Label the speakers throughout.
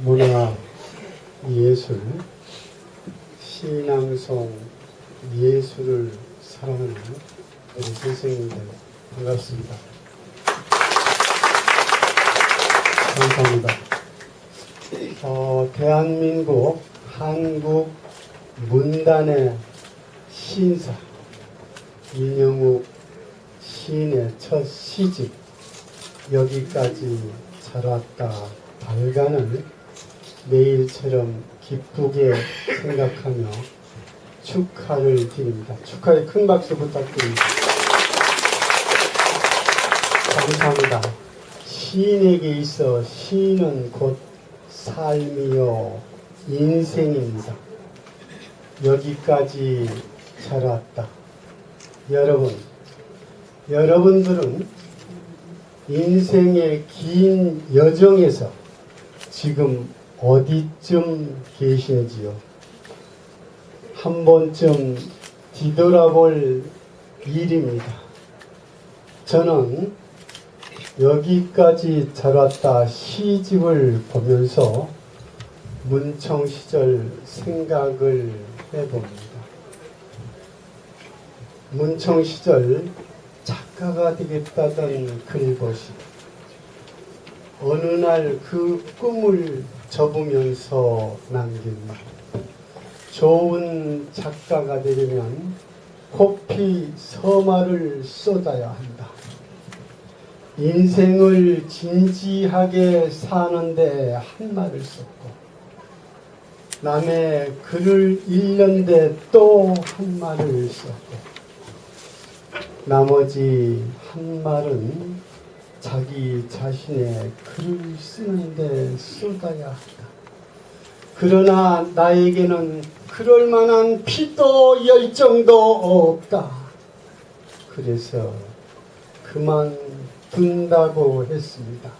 Speaker 1: 문화, 예술, 신앙송, 예술을 사랑하는 우리 선생님들 반갑습니다. 감사합니다. 어, 대한민국 한국 문단의 신사 민영욱 시인의 첫 시집 여기까지 잘 왔다 발간을 매일처럼 기쁘게 생각하며 축하를 드립니다. 축하의 큰 박수 부탁드립니다. 감사합니다. 시인에게 있어 시인은 곧 삶이요 인생입니다. 여기까지 잘 왔다. 여러분, 여러분들은 인생의 긴 여정에서 지금 어디쯤 계신지요? 한 번쯤 뒤돌아볼 일입니다. 저는 여기까지 잘 왔다 시집을 보면서 문청 시절 생각을 해봅니다. 문청 시절 작가가 되겠다던 글것이 어느 날 그 꿈을 접으면서 남긴 말. 좋은 작가가 되려면 코피 서마를 쏟아야 한다. 인생을 진지하게 사는데 한 말을 썼고 남의 글을 읽는데 또 한 말을 썼고 나머지 한 말은 자기 자신의 글을 쓰는 데 쏟아야 한다. 그러나 나에게는 그럴 만한 피도 열정도 없다. 그래서 그만 둔다고 했습니다.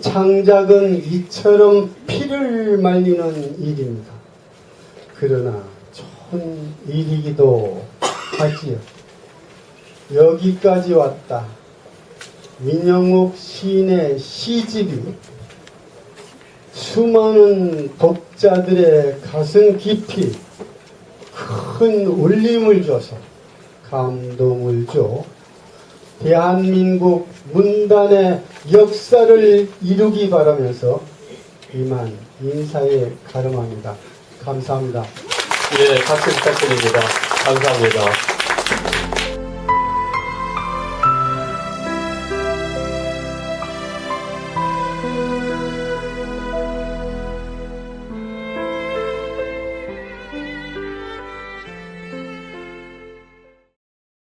Speaker 1: 창작은 이처럼 피를 말리는 일입니다. 그러나 좋은 일이기도 하지요. 여기까지 왔다. 민영욱 시인의 시집이 수많은 독자들의 가슴 깊이 큰 울림을 줘서 감동을 줘 대한민국 문단의 역사를 이루기 바라면서 이만 인사에 가름합니다. 감사합니다.
Speaker 2: 예, 박수 부탁드립니다. 감사합니다.